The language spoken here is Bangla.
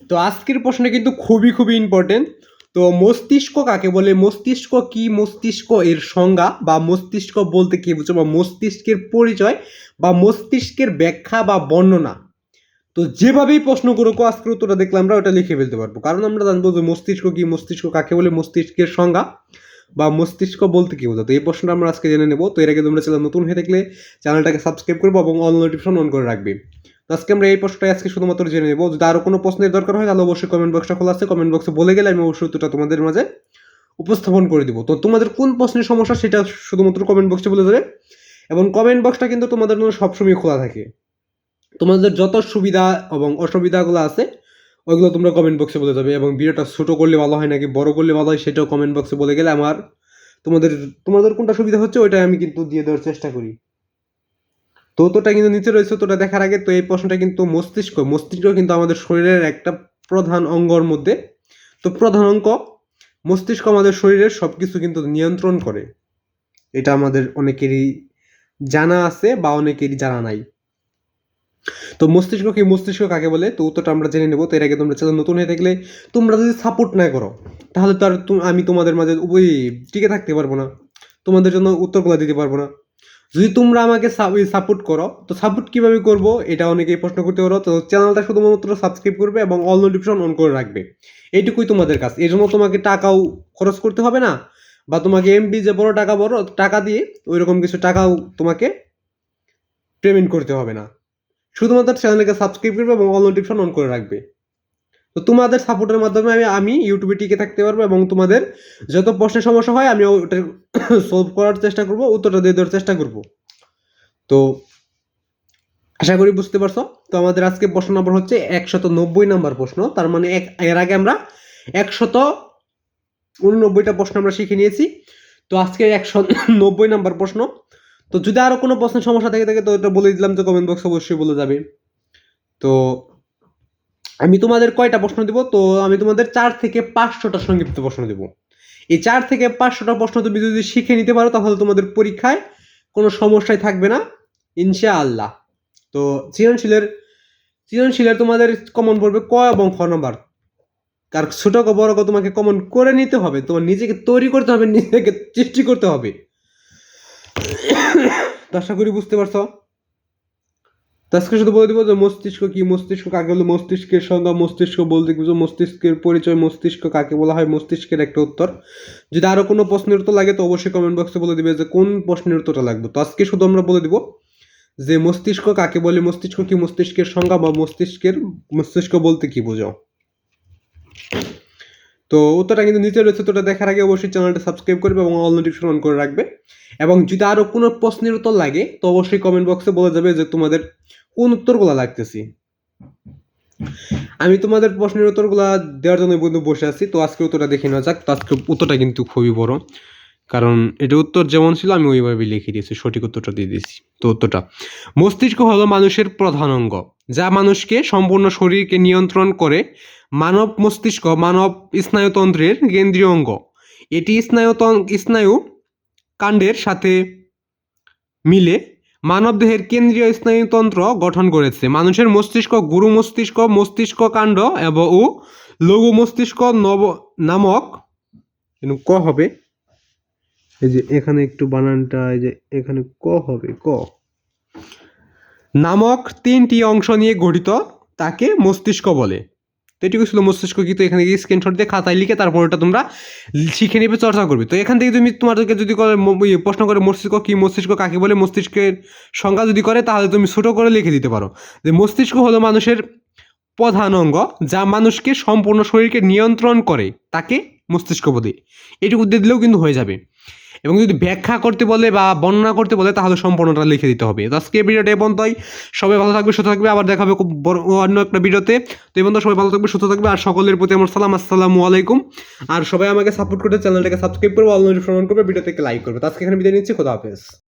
তো আজকের প্রশ্ন কিন্তু খুবই খুবই ইম্পর্টেন্ট তো মস্তিষ্ক কাকে বলে? মস্তিষ্ক কি? মস্তিষ্ক এর সংজ্ঞা বা মস্তিষ্ক বলতে কি বুঝছ? বা মস্তিষ্কের পরিচয় বা মস্তিষ্কের ব্যাখ্যা বা বর্ণনা। তো যেভাবেই প্রশ্ন করুক, আজকের উত্তরটা দেখলে আমরা ওটা লিখে ফেলতে পারব। কারণ আমরা জানব যে মস্তিষ্ক কি? মস্তিষ্ক কাকে বলে? মস্তিষ্কের সংজ্ঞা বা মস্তিষ্ক বলতে কি বোঝাতো এই প্রশ্নটা আমরা আজকে জেনে নেব। তো এর আগে তোমরা চ্যানেল নতুন হয়ে থাকলে চ্যানেলটাকে সাবস্ক্রাইব করব এবং অল নোটিফিকেশন অন করে রাখবে। তো আজকে আমরা এই প্রশ্নটাই আজকে শুধুমাত্র জেনে নেব। যদি আরও কোনো প্রশ্নের দরকার হয়, তাহলে অবশ্যই কমেন্ট বক্সটা খোলা আছে। কমেন্ট বক্সে বলে গেলে আমি অবশ্যই উত্তরটা তোমাদের মাঝে উপস্থাপন করে দিব। তো তোমাদের কোন প্রশ্নের সমস্যা, সেটা শুধুমাত্র কমেন্ট বক্সে বলে দেবে। এবং কমেন্ট বক্সটা কিন্তু তোমাদের জন্য সবসময় খোলা থাকে। তোমাদের যত সুবিধা এবং অসুবিধাগুলো আছে, ওইগুলো তোমরা কমেন্ট বক্সে বলে যাবে। এবং ভিডিওটা ছোটো করলে ভালো হয় নাকি বড় করলে ভালো হয়, সেটাও কমেন্ট বক্সে বলে গেলে আমার তোমাদের তোমাদের কোনটা সুবিধা হচ্ছে, ওইটাই আমি কিন্তু দিয়ে দেওয়ার চেষ্টা করি। তো তোটা কিন্তু নিচে রয়েছে তোটা দেখার আগে তো এই প্রশ্নটা কিন্তু মস্তিষ্ক মস্তিষ্ক কিন্তু আমাদের শরীরের একটা প্রধান অঙ্গর মধ্যে। তো প্রধান অঙ্ক, মস্তিষ্ক আমাদের শরীরের সব কিছু কিন্তু নিয়ন্ত্রণ করে। এটা আমাদের অনেকেরই জানা আছে বা অনেকেরই জানা নাই। তো মস্তিষ্ক কি মস্তিষ্ক কাকে বলে? তো উত্তরটা আমরা জেনে নেব, তো এর আগে তোমরা চ্যানেল নতুন হয়ে থাকলে তোমরা যদি সাপোর্ট না করো, তাহলে তো আর আমি তোমাদের মাঝে ওই টিকে থাকতে পারব না। তোমাদের জন্য উত্তরগুলো দিতে পারব না। যদি তোমরা আমাকে সাপোর্ট করো, তো সাপোর্ট কীভাবে করব এটা অনেকেই প্রশ্ন করতে পারো। তো চ্যানেলটা শুধুমাত্র সাবস্ক্রাইব করবে এবং অল নোটিফিকেশন অন করে রাখবে। এইটুকুই তোমাদের কাজ। এই জন্য তোমাকে টাকাও খরচ করতে হবে না, বা তোমাকে এমবি যে বড় টাকা বড়, টাকা দিয়ে ওই রকম কিছু টাকাও তোমাকে পেমেন্ট করতে হবে না। শুধুমাত্র চ্যানেলকে সাবস্ক্রাইব করবে এবং অল নোটিফিকেশন অন করে রাখবে। তো তোমাদের সাপোর্টের মাধ্যমে আমি আমি ইউটিউবে টিকে থাকতে পারব এবং তোমাদের যত প্রশ্নের সমস্যা হয়, আমি ওটা সলভ করার চেষ্টা করব, উত্তরটা দিয়ে দেওয়ার চেষ্টা করব। তো আশা করি বুঝতে পারছ? তো আমাদের আজকে প্রশ্ন নম্বর হচ্ছে একশত নব্বই নাম্বার প্রশ্ন। তার মানে এক, এর আগে আমরা একশত উননব্বইটা প্রশ্ন আমরা শিখে নিয়েছি। তো আজকে একশো নব্বই নাম্বার প্রশ্ন। তো যদি আরও কোনো প্রশ্নের সমস্যা থেকে থাকে, তো ওটা বলে দিলাম, তো কমেন্ট বক্স অবশ্যই বলে যাবে। তো আমি তোমাদের কয়টা প্রশ্ন দিব? তো আমি তোমাদের চার থেকে পাঁচশোটা সংক্ষিপ্ত প্রশ্ন দেব। এই চার থেকে পাঁচশোটা প্রশ্ন তুমি যদি শিখে নিতে পারো, তাহলে তোমাদের পরীক্ষায় কোনো সমস্যাই থাকবে না। ইনশাআল্লাহ। তো সৃজনশীলের সৃজনশীলের তোমাদের কমন পড়বে ক এবং খ নম্বর। কার ছোট বড় তোমাকে কমন করে নিতে হবে। তোমার নিজেকে তৈরি করতে হবে, নিজেকে সৃষ্টি করতে হবে। তো আশা করি বুঝতে পারছ। তো আজকে শুধু বলে দিব যে মস্তিষ্ক কি? মস্তিষ্ক কাকে বলে? মস্তিষ্কের সংজ্ঞা মস্তিষ্ক বলতে কিছু, মস্তিষ্কের পরিচয়, মস্তিষ্ক কাকে বলা হয়? মস্তিষ্কের একটা উত্তর। যদি আরও কোনো প্রশ্নের উত্তর লাগে তো অবশ্যই কমেন্ট বক্সে বলে দিবে যে কোন প্রশ্নের উত্তরটা লাগবে। তো আজকে শুধু আমরা বলে দিব যে মস্তিষ্ক কাকে বলে? মস্তিষ্ক কি মস্তিষ্কের সংজ্ঞা বা মস্তিষ্কের, মস্তিষ্ক বলতে কি বোঝাও? তো উত্তরটা কিন্তু নিচে রয়েছে তোটা দেখার আগে অবশ্যই চ্যানেলটা সাবস্ক্রাইব করবে এবং অল নোটিফিকেশন অন করে রাখবে। এবং যদি আরও কোনো প্রশ্নের উত্তর লাগে, তো অবশ্যই কমেন্ট বক্সে বলে যাবে যে তোমাদের কোন উত্তরগুলো লাগতেছি। আমি তোমাদের প্রশ্নের উত্তরগুলো দেওয়ার জন্য বন্ধু বসে আছি, তো আজকে উত্তরটা দেখে নেওয়া যাক। তো আজকে উত্তরটা কিন্তু খুবই বড়, কারণ এটা উত্তর যেমন ছিল, আমি ওইভাবে লিখে দিয়েছি, সঠিক উত্তরটা দিয়ে দিয়েছি। তো উত্তরটা, মস্তিষ্ক হলো মানুষের প্রধান অঙ্গ, যা মানুষকে সম্পূর্ণ শরীরকে নিয়ন্ত্রণ করে মানব মস্তিষ্ক, মানব স্নায়ুতন্ত্রের কেন্দ্রীয় অঙ্গ। এটি স্নায়ুতন, স্নায়ু কাণ্ডের সাথে মিলে মানবদেহের কেন্দ্রীয় স্নায়ুতন্ত্র গঠন করেছে। মানুষের মস্তিষ্ক গুরু মস্তিষ্ক মস্তিষ্ক কাণ্ড এবং ও লঘু মস্তিষ্ক নব নামক ক হবে? এই যে এখানে একটু বানানটা, এই যে এখানে ক হবে? ক। নামক তিনটি অংশ নিয়ে গঠিত তাকে মস্তিষ্ক বলে। তো এটুকু ছিল মস্তিষ্ক কিন্তু এখানে গিয়ে স্ক্রিনশট দিয়ে খাতায় লিখে তারপর ওটা তোমরা শিখে নেবে, চর্চা করবে। তো এখান থেকে তুমি তোমাদেরকে যদি ইয়ে প্রশ্ন করে মস্তিষ্ক কি, মস্তিষ্ক কাকে বলে, মস্তিষ্কের সংজ্ঞা যদি করে, তাহলে তুমি ছোট করে লিখে দিতে পারো। যে মস্তিষ্ক হলো মানুষের প্রধান অঙ্গ, যা মানুষকে সম্পূর্ণ শরীরকে নিয়ন্ত্রণ করে তাকে মস্তিষ্ক বলে। এটুকু দিয়ে দিলেও কিন্তু হয়ে যাবে। এবং যদি ব্যাখ্যা করতে বলে বা বর্ণনা করতে বলে, তাহলে সম্পূর্ণটা লিখে দিতে হবে। তো আজকে ভিডিওটা এবং তাই সবাই ভালো থাকবে, সুস্থ থাকবে। আবার দেখা হবে অন্য একটা ভিডিওতে। তো পর্যন্ত সবাই ভালো থাকবে, সুস্থ থাকবে। আর সকলের প্রতি আমার সালাম। আসসালামু আলাইকুম। আর সবাই আমাকে সাপোর্ট করতে চ্যানেলটাকে সাবস্ক্রাইব করবে, অল নোটিফিকেশন করবে, ভিডিওতে লাইক করবে। তো আজকে এখানে বিদায় নিচ্ছি। খোদা হাফেজ।